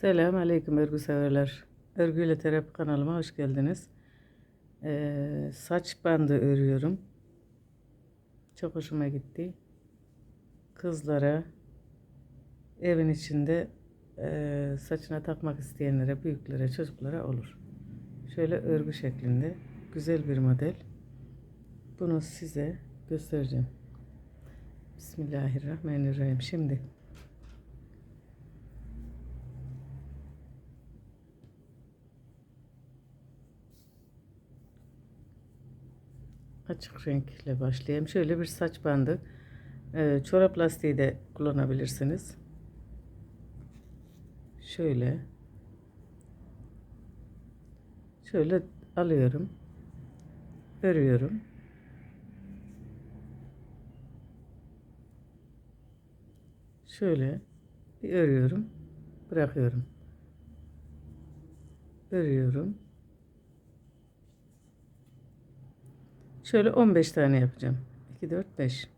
Selam aleyküm örgü severler. Örgüyle terapi kanalıma hoş geldiniz. Ee, saç bandı örüyorum. Çok hoşuma gitti. Kızlara evin içinde e, saçına takmak isteyenlere, büyüklere, çocuklara olur. Şöyle örgü şeklinde güzel bir model. Bunu size göstereceğim. Bismillahirrahmanirrahim. Şimdi açık renkle başlayayım. Şöyle bir saç bandı. Ee, çorap lastiği de kullanabilirsiniz. Şöyle. Şöyle alıyorum. Örüyorum. Şöyle bir örüyorum. Bırakıyorum. Örüyorum. Şöyle 15 tane yapacağım. 2, 4, 5.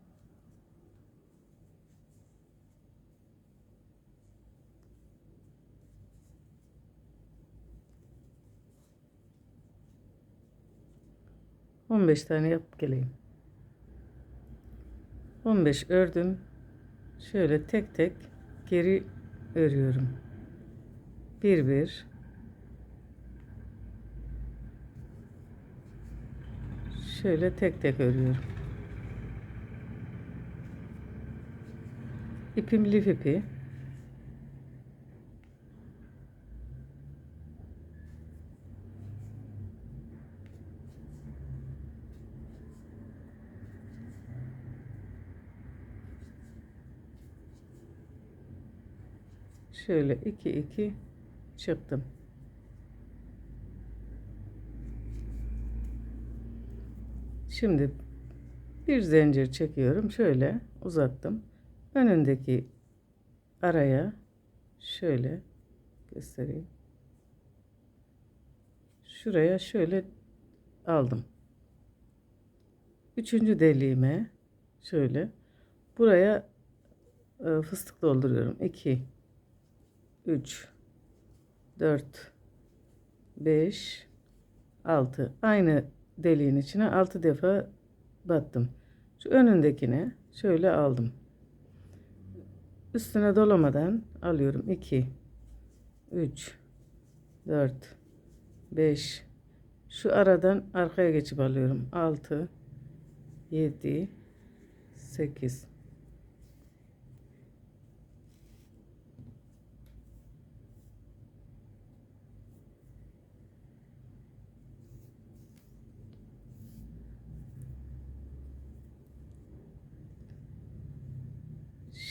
On beş tane yap geleyim. On beş ördüm. Şöyle tek tek geri örüyorum. Bir bir. Şöyle tek tek örüyorum. İpim lif ipi. Şöyle iki iki çıktım. Şimdi bir zincir çekiyorum. Şöyle uzattım. Önündeki araya şöyle göstereyim. Şuraya şöyle aldım. Üçüncü deliğime şöyle buraya e, fıstık dolduruyorum. 2 3 4 5 6 aynı deliğin içine 6 defa battım. Şu önündekine şöyle aldım. Üstüne dolamadan alıyorum. 2 3 4 5 şu aradan arkaya geçip alıyorum. 6 7 8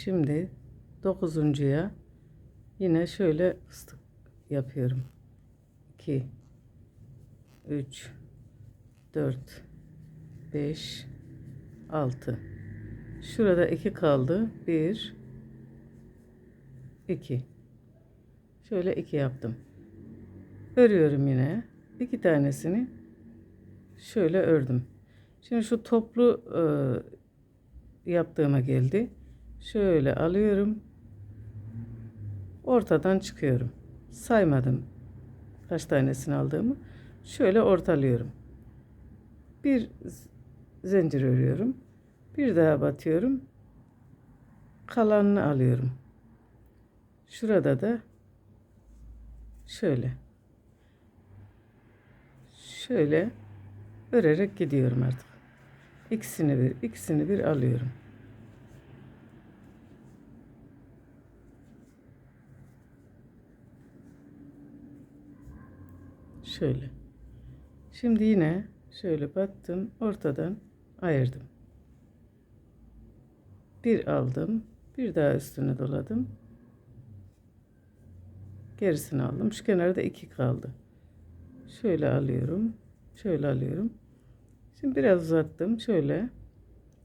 Şimdi dokuzuncuya yine şöyle fıstık yapıyorum. 2 3 4 5 6 Şurada 2 kaldı. 1 2 Şöyle 2 yaptım. Örüyorum yine. iki tanesini şöyle ördüm. Şimdi şu toplu e, yaptığıma geldi. Şöyle alıyorum. Ortadan çıkıyorum. Saymadım kaç tanesini aldığımı. Şöyle ortalıyorum. Bir zincir örüyorum. Bir daha batıyorum. Kalanını alıyorum. Şurada da şöyle şöyle örerek gidiyorum artık. İkisini bir, ikisini bir alıyorum. Şöyle. Şimdi yine şöyle battım. Ortadan ayırdım. Bir aldım. Bir daha üstüne doladım. Gerisini aldım. Şu kenarda iki kaldı. Şöyle alıyorum. Şöyle alıyorum. Şimdi biraz uzattım. Şöyle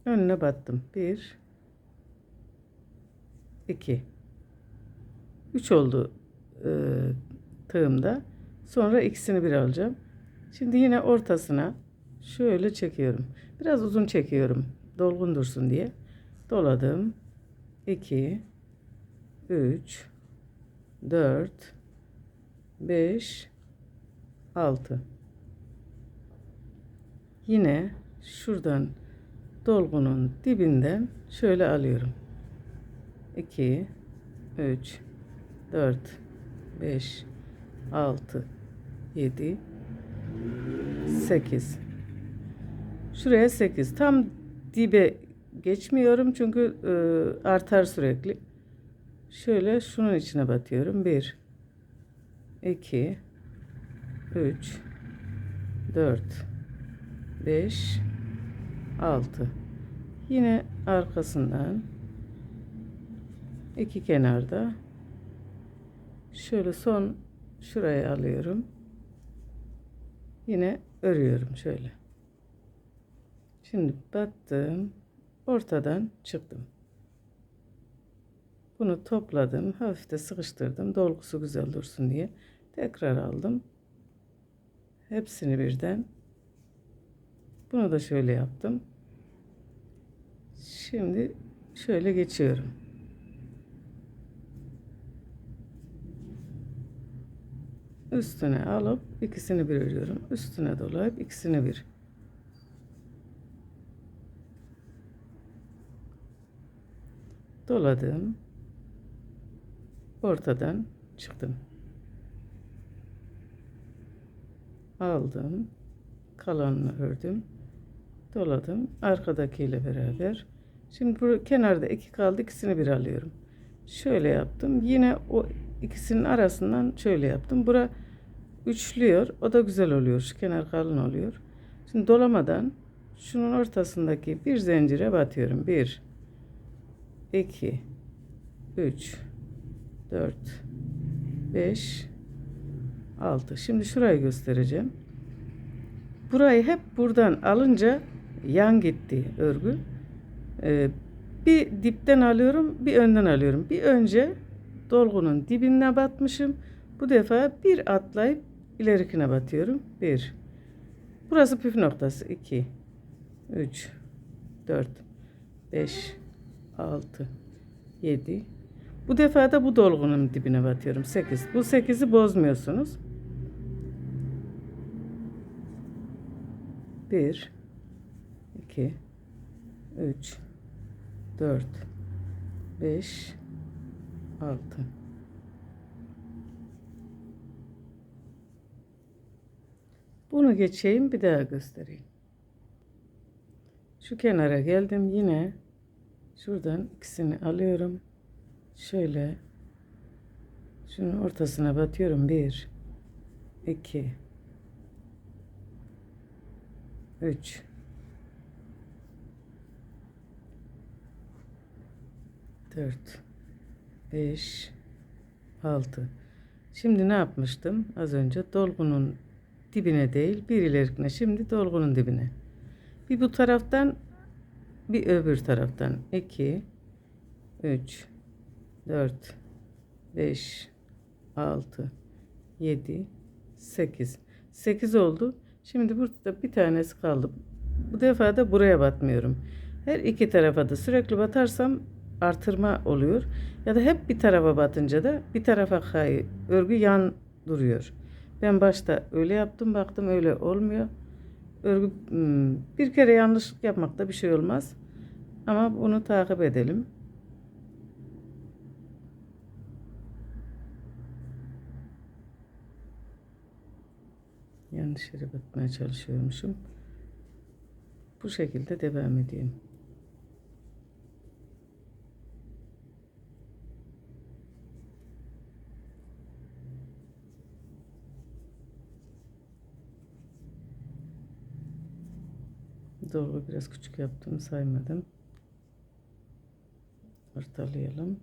önüne battım. Bir, iki, üç oldu e, tığımda. Sonra ikisini bir alacağım. Şimdi yine ortasına şöyle çekiyorum. Biraz uzun çekiyorum. Dolgun dursun diye. Doladım. 2 3 4 5 6 Yine şuradan dolgunun dibinden şöyle alıyorum. 2 3 4 5 6 7 8 Şuraya 8. Tam dibe geçmiyorum çünkü e, artar sürekli. Şöyle şunun içine batıyorum. 1 2 3 4 5 6 Yine arkasından iki kenarda şöyle son şuraya alıyorum. Yine örüyorum şöyle. Şimdi battım. Ortadan çıktım. Bunu topladım. Hafif de sıkıştırdım. Dolgusu güzel dursun diye. Tekrar aldım. Hepsini birden. Bunu da şöyle yaptım. Şimdi şöyle geçiyorum. Üstüne alıp ikisini bir örüyorum. Üstüne dolayıp ikisini bir. Doladım. Ortadan çıktım. Aldım. Kalanını ördüm. Doladım. Arkadakiyle beraber. Şimdi bu kenarda iki kaldı. ikisini bir alıyorum. Şöyle yaptım. Yine o ikisinin arasından şöyle yaptım. Bura üçlüyor. O da güzel oluyor. Şu kenar kalın oluyor. Şimdi dolamadan şunun ortasındaki bir zincire batıyorum. Bir, 2 3 4 5 6 şimdi şurayı göstereceğim burayı hep buradan alınca yan gitti örgü ee, bir dipten alıyorum bir önden alıyorum bir önce dolgunun dibine batmışım. Bu defa bir atlayıp ilerikine batıyorum. Bir. Burası püf noktası. 2 3 4 5 6 7 bu defa da bu dolgunun dibine batıyorum. 8 bu 8'i bozmuyorsunuz. 1 2 3 4 5 6 Bunu geçeyim bir daha göstereyim. Şu kenara geldim yine Şuradan ikisini alıyorum. Şöyle şunun ortasına batıyorum. Bir, iki, üç, dört, beş, altı. Şimdi ne yapmıştım? Az önce dolgunun dibine değil bir ilerikine. Şimdi dolgunun dibine. Bir bu taraftan bir öbür taraftan 2 3 4 5 6 7 8 8 oldu. Şimdi burada bir tanesi kaldı. Bu defa da buraya batmıyorum. Her iki tarafa da sürekli batarsam artırma oluyor. Ya da hep bir tarafa batınca da bir tarafa kay örgü yan duruyor. Ben başta öyle yaptım baktım öyle olmuyor. Örgü hmm, bir kere yanlışlık yapmakta bir şey olmaz. Ama bunu takip edelim. Yanlış yere batmaya çalışıyormuşum. Bu şekilde devam edeyim. Dolgu biraz küçük yaptım saymadım. Ortalayalım.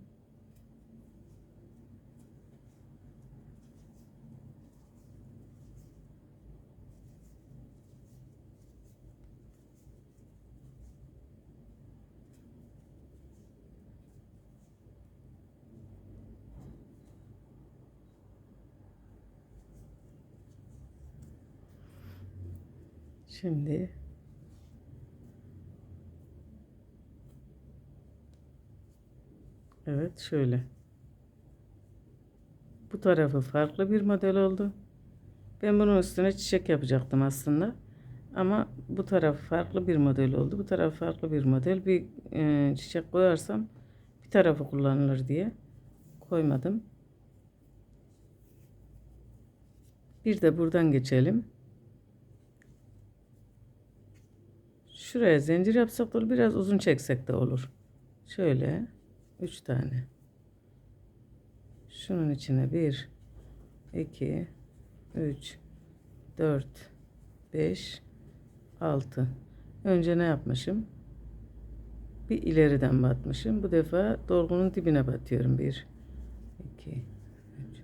Şimdi Evet şöyle. Bu tarafı farklı bir model oldu. Ben bunun üstüne çiçek yapacaktım aslında. Ama bu taraf farklı bir model oldu. Bu taraf farklı bir model. Bir e, çiçek koyarsam bir tarafı kullanılır diye koymadım. Bir de buradan geçelim. Şuraya zincir yapsak da olur. Biraz uzun çeksek de olur. Şöyle. Üç tane. Şunun içine bir, iki, üç, dört, beş, altı. Önce ne yapmışım? Bir ileriden batmışım. Bu defa dolgunun dibine batıyorum. Bir, iki, üç.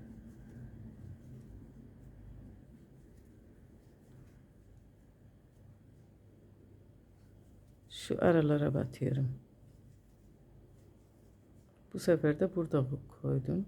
Şu aralara batıyorum. Bu sefer de burada koydum.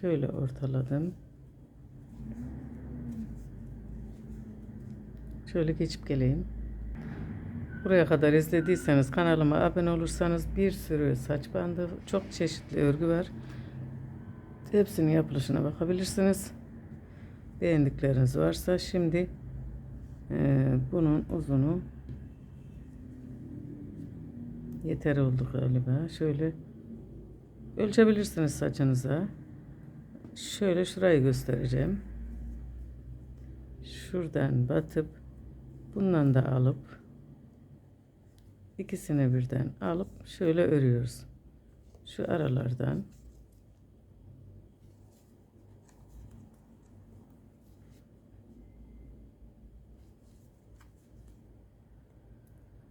Şöyle ortaladım. Şöyle geçip geleyim. Buraya kadar izlediyseniz kanalıma abone olursanız bir sürü saç bandı, çok çeşitli örgü var. Hepsinin yapılışına bakabilirsiniz. Beğendikleriniz varsa şimdi e, bunun uzunu yeter oldu galiba. Şöyle ölçebilirsiniz saçınıza. Şöyle şurayı göstereceğim. Şuradan batıp bundan da alıp ikisini birden alıp şöyle örüyoruz. Şu aralardan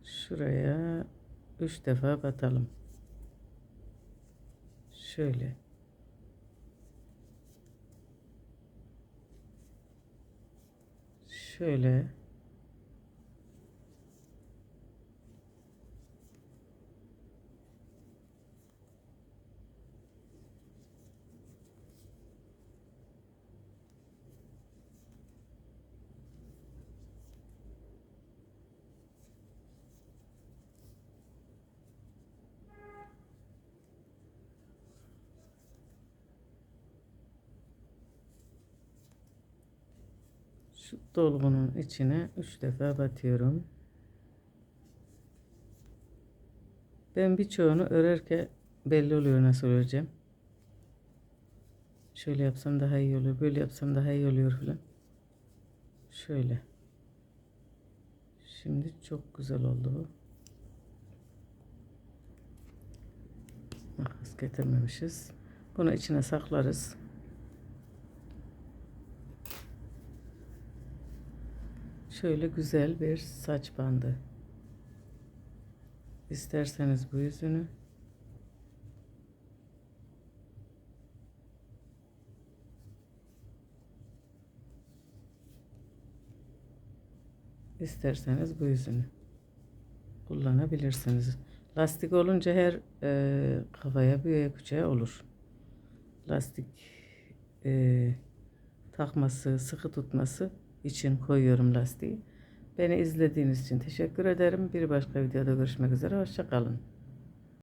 şuraya üç defa batalım. Şöyle. Şöyle. Şu dolgunun içine üç defa batıyorum. Ben birçoğunu örerken belli oluyor nasıl öreceğim. Şöyle yapsam daha iyi oluyor. Böyle yapsam daha iyi oluyor falan. Şöyle. Şimdi çok güzel oldu bu. Makas getirmemişiz. Bunu içine saklarız. Şöyle güzel bir saç bandı. İsterseniz bu yüzünü isterseniz bu yüzünü kullanabilirsiniz. Lastik olunca her e, kafaya bir küçüğe olur. Lastik e, takması, sıkı tutması için koyuyorum lastiği. Beni izlediğiniz için teşekkür ederim. Bir başka videoda görüşmek üzere. Hoşçakalın.